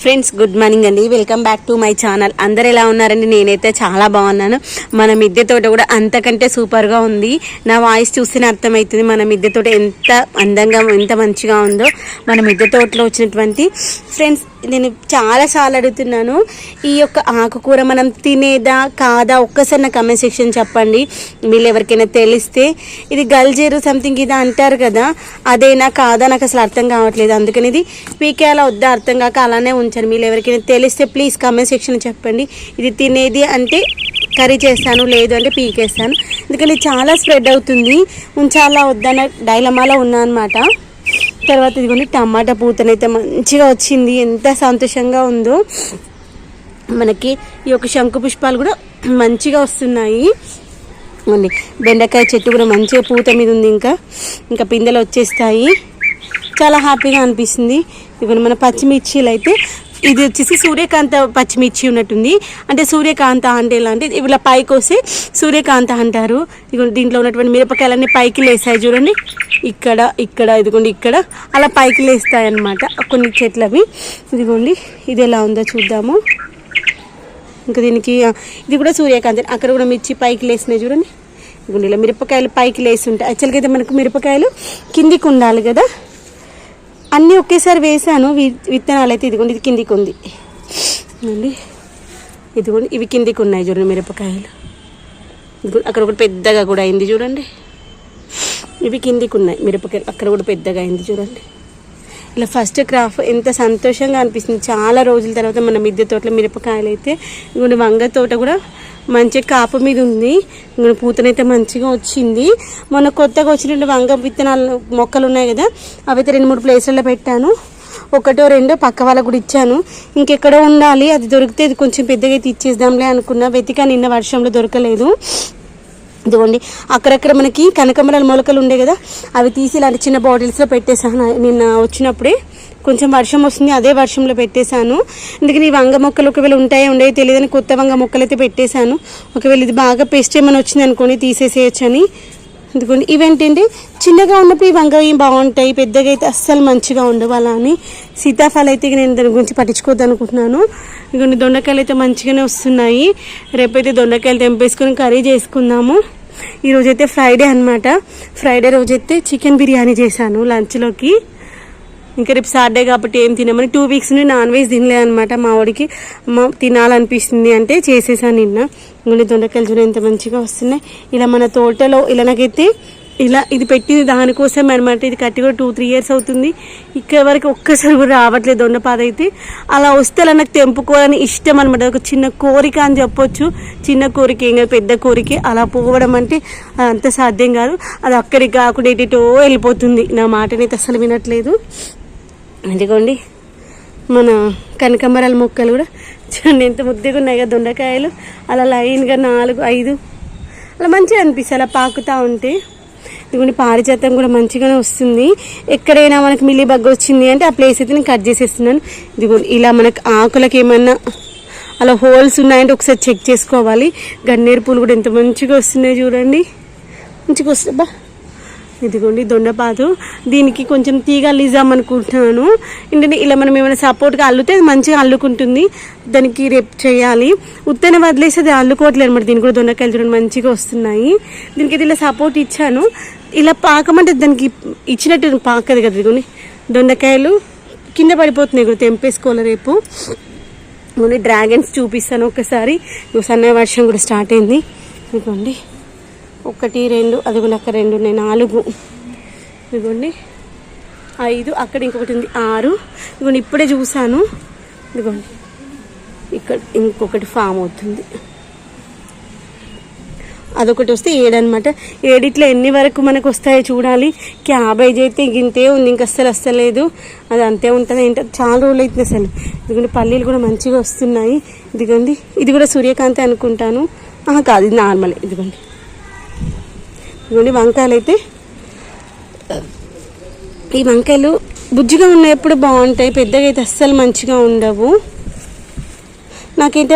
Friends good morning అండి. Welcome back to my channel అందరు ఎలా ఉన్నారండి? నేనైతే చాలా బాగున్నాను. మన మిద్దె తోట కూడా అంతకంటే సూపర్గా ఉంది. నా వాయిస్ చూస్తేనే అర్థమవుతుంది మన మిద్దె తోట ఎంత అందంగా ఎంత మంచిగా ఉందో. మన మిద్దె తోటలో వచ్చినటువంటి ఫ్రెండ్స్ నేను చాలాసార్లు అడుగుతున్నాను ఈ యొక్క ఆకుకూర మనం తినేదా కాదా ఒక్కసారి నా కమెంట్ సెక్షన్ చెప్పండి. మీరు ఎవరికైనా తెలిస్తే ఇది గల్జేరు సంథింగ్ ఇది అంటారు కదా అదేనా కాదా నాకు అసలు అర్థం కావట్లేదు. అందుకని ఇది పీకేలా వద్దా అర్థం కాక అలానే ఉంచాను మీరు ఎవరికైనా తెలిస్తే ప్లీజ్ కమెంట్ సెక్షన్ చెప్పండి. ఇది తినేది అంటే కర్రీ చేస్తాను లేదు అంటే పీకేస్తాను. ఎందుకని చాలా స్ప్రెడ్ అవుతుంది. ఉంచాలా వద్దా డైలమాలో ఉన్నా అనమాట తర్వాత ఇదిగోండి టమాటా పూతనైతే మంచిగా వచ్చింది. ఎంత సంతోషంగా ఉందో. మనకి ఈ యొక్క శంకు పుష్పాలు కూడా మంచిగా వస్తున్నాయి. ఉంది బెండకాయ చెట్టు కూడా మంచిగా పూత మీద ఉంది ఇంకా. ఇంకా పిందెలు వచ్చేస్తాయి. చాలా హ్యాపీగా అనిపిస్తుంది. ఇవన్నీ మన పచ్చిమిర్చీలు అయితే ఇది వచ్చేసి సూర్యకాంత పచ్చిమిర్చి ఉన్నట్టుంది. అంటే సూర్యకాంత అంటే ఎలా అంటే ఇలా పైకి వస్తే సూర్యకాంత అంటారు. ఇదిగోండి దీంట్లో ఉన్నటువంటి మిరపకాయలన్నీ పైకి లేస్తాయి చూడండి. ఇక్కడ ఇక్కడ ఇదిగోండి ఇక్కడ. అలా పైకి లేస్తాయి అన్నమాట కొన్ని చెట్లవి. ఇదిగోండి ఇది ఎలా ఉందో చూద్దాము. ఇంకా దీనికి ఇది కూడా సూర్యకాంతి. అక్కడ కూడా మిర్చి పైకి లేసినాయి చూడండి. ఇదిగోండి ఇలా మిరపకాయలు పైకి లేసి ఉంటాయి యాక్చువల్గా అయితే మనకు మిరపకాయలు కిందికి ఉండాలి కదా. అన్నీ ఒకేసారి వేసాను వి విత్తనాలు అయితే ఇదిగోండి ఇది కిందికి ఉంది అండి ఇదిగోండి ఇవి కిందికి ఉన్నాయి చూడండి మిరపకాయలు. ఇదిగో అక్కడ ఒకటి పెద్దగా కూడా అయింది చూడండి. ఇవి కిందికి ఉన్నాయి మిరపకాయలు అక్కడ కూడా పెద్దగా అయింది చూడండి. ఇలా ఫస్ట్ క్రాఫ్ ఎంత సంతోషంగా అనిపిస్తుంది. చాలా రోజుల తర్వాత మన మిద్దె తోటలో మిరపకాయలు అయితే ఇదిగోండి వంగ తోట కూడా మంచి కాపు మీద ఉంది. పూతనైతే మంచిగా వచ్చింది. మొన్న కొత్తగా వచ్చినట్టు వంగ విత్తనాలు మొక్కలు ఉన్నాయి కదా అవైతే రెండు మూడు ప్లేసుల్లో పెట్టాను. ఒకటో రెండో పక్క వాళ్ళకు కూడా ఇచ్చాను. ఇంకెక్కడో ఉండాలి అది దొరికితే ఇది కొంచెం పెద్దగా అయితే ఇచ్చేద్దాంలే అనుకున్నా. వెతిక నిన్న వర్షంలో దొరకలేదు. ఇదిగోండి అక్కడక్కడ మనకి కనకమరాల మొలకలు ఉండే కదా అవి తీసి ఇలాంటి చిన్న బాటిల్స్లో పెట్టేసాను నిన్న వచ్చినప్పుడే కొంచెం వర్షం వస్తుంది అదే వర్షంలో పెట్టేశాను. అందుకని ఈ వంగ మొక్కలు ఒకవేళ ఉంటాయో ఉండేవి తెలియదని కొత్త వంగ మొక్కలు అయితే పెట్టేశాను. ఒకవేళ ఇది బాగా పెస్ట్ ఏమైనా వచ్చింది అనుకోని అని ఇదిగోండి ఇవేంటంటే చిన్నగా ఉన్నప్పుడు ఈ వంగ ఏం బాగుంటాయి పెద్దగా అయితే అస్సలు మంచిగా ఉండవు అలా అని. సీతాఫలం అయితే నేను దాని గురించి పట్టించుకోవద్దు అనుకుంటున్నాను. ఇంకొన్ని దొండకాయలు అయితే మంచిగానే వస్తున్నాయి. రేపైతే దొండకాయలు తెంపేసుకొని కర్రీ చేసుకుందాము. ఈరోజైతే ఫ్రైడే అనమాట ఫ్రైడే రోజైతే చికెన్ బిర్యానీ చేశాను లంచ్లోకి. ఇంకా రేపు సాటర్డే కాబట్టి ఏం తినమని టూ వీక్స్ నుండి నాన్ వెజ్ తినలేదు అనమాట మా వాడికి. అమ్మ తినాలనిపిస్తుంది అంటే చేసేసాను నిన్న. ఇంకొన్ని దొండకాయలు చూడ ఎంత మంచిగా వస్తున్నాయి. ఇలా మన తోటలో ఇలా నాకైతే ఇలా ఇది పెట్టింది దానికోసం అనమాట ఇది కట్టి కూడా టూ త్రీ ఇయర్స్ అవుతుంది. ఇక్కడ వరకు ఒక్కసారి కూడా రావట్లేదు దొండపాద అయితే. అలా వస్తే అలా నాకు తెంపుకోవాలని ఇష్టం అనమాట ఒక చిన్న కోరిక అని చెప్పొచ్చు. చిన్న కోరిక ఏం కాదు పెద్ద కోరిక. అలా పోవడం అంటే అంత సాధ్యం కాదు. అది అక్కడికి కాకుండా ఎటో వెళ్ళిపోతుంది. నా మాటనైతే అసలు వినట్లేదు. ఇదిగోండి మన కనకంబరాల మొక్కలు కూడా చూడండి ఎంత ముద్దగా ఉన్నాయి కదా దొండకాయలు. అలా లైన్గా నాలుగు ఐదు. అలా మంచిగా అనిపిస్తుంది అలా పాకుతూ ఉంటే. ఇదిగోండి పారిజాతం కూడా మంచిగానే వస్తుంది. ఎక్కడైనా మనకి మిల్లీ బగ్గ వచ్చింది అంటే ఆ ప్లేస్ అయితే నేను కట్ చేసేస్తున్నాను. ఇదిగోండి ఇలా మనకు ఆకులకి ఏమన్నా అలా హోల్స్ ఉన్నాయంటే ఒకసారి చెక్ చేసుకోవాలి. గన్నేరు పూలు కూడా ఎంత మంచిగా వస్తున్నాయి చూడండి. మంచిగా వస్తుంది బా ఇదిగోండి దొండపాదు. దీనికి కొంచెం తీగ అల్లిజాం అనుకుంటున్నాను. ఏంటంటే ఇలా మనం ఏమైనా సపోర్ట్గా అల్లితే అది మంచిగా అల్లుకుంటుంది. దానికి రేపు చేయాలి. ఉత్తన వదిలేసి అది అల్లుకోవట్లేదు అనమాట దీనికి కూడా దొండకాయలు చూడండి మంచిగా వస్తున్నాయి. దీనికి అయితే ఇలా సపోర్ట్ ఇచ్చాను. ఇలా పాకమంటే దానికి ఇచ్చినట్టు పాకదు కదా ఇదిగోండి. దొండకాయలు కింద పడిపోతున్నాయి కూడా తెంపేసుకోవాలి రేపు. ఓన్లీ డ్రాగన్స్ చూపిస్తాను ఒకసారి. సన్న వర్షం కూడా స్టార్ట్ అయింది. ఇదిగోండి. ఒకటి రెండు అదిగునక్క అక్కడ రెండు ఉన్నాయి నాలుగు. ఇదిగోండి. ఐదు అక్కడ ఇంకొకటి ఉంది ఆరు. ఇదిగోండి ఇప్పుడే చూసాను ఇదిగోండి. ఇక్కడ ఇంకొకటి ఫామ్ అవుతుంది. అదొకటి వస్తే ఏడనమాట ఏడిట్లో ఎన్ని వరకు మనకు వస్తాయో చూడాలి. క్యాబేజ్ అయితే ఇంతే ఉంది ఇంక అస్సలు వస్తలేదు అది అంతే ఉంటుంది ఏంటో? చాలా రోజులు అవుతుంది అసలు. ఇదిగోండి పల్లీలు కూడా మంచిగా వస్తున్నాయి. ఇదిగోండి ఇది కూడా సూర్యకాంతి అనుకుంటాను. ఆహా, కాదు ఇది నార్మల్ ఇదిగోండి. ఇదిగోండి వంకాయలు అయితే ఈ వంకాయలు బుజ్జిగా ఉన్నప్పుడు బాగుంటాయి పెద్దగా అయితే అస్సలు మంచిగా ఉండవు. నాకైతే